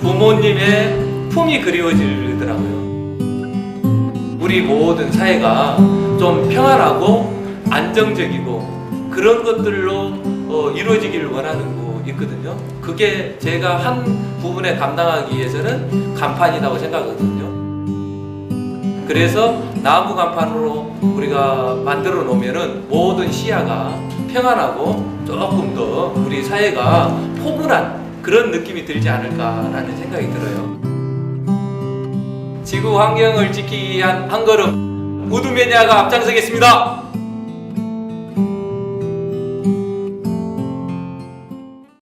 부모님의 품이 그리워지더라고요. 우리 모든 사회가 좀 평안하고 안정적이고 그런 것들로 어, 이루어지기를 원하는 거 있거든요. 그게 제가 한 부분에 감당하기 위해서는 간판이라고 생각하거든요. 그래서 나무 간판으로 우리가 만들어 놓으면은 모든 시야가 평안하고 조금 더 우리 사회가 포근한 그런 느낌이 들지 않을까라는 생각이 들어요. 지구 환경을 지키기 위한 한 걸음 우두 매니아가 앞장서겠습니다.